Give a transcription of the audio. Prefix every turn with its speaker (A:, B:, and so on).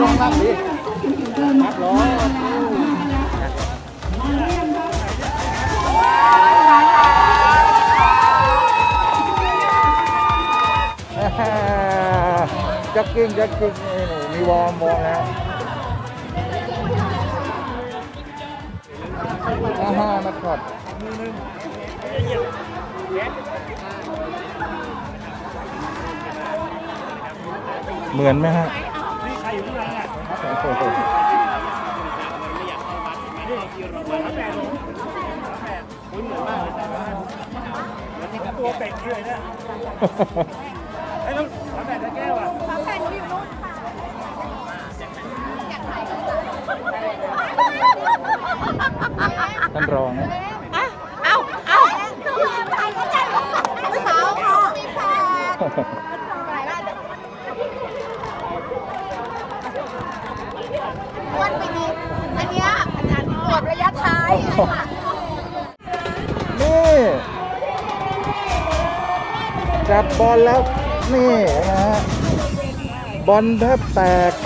A: ลงรับดิรับล้อจ็อกกิ้งจ็อกกิ้งนี่หนูมีวอร์มวอร์มแล้วอ่าฮะมาถอดเหมือนไหมฮะ
B: ตัวเป็ดเลยนะไอ้ต้องทำแบบแก้วอะ
C: ฝาแฝดหนูอยู่นู่นค่ะ
A: ท่านรองนะ
C: อะเอาเอาถ่ายก็จัดสาวค่ะมีแฟนถ่ายได้วันปีนี้อันเนี้ยตร วจระยะท้าย
A: นี่จับบอลแล้ว นี่นะฮะบอลแทบแตก
C: เ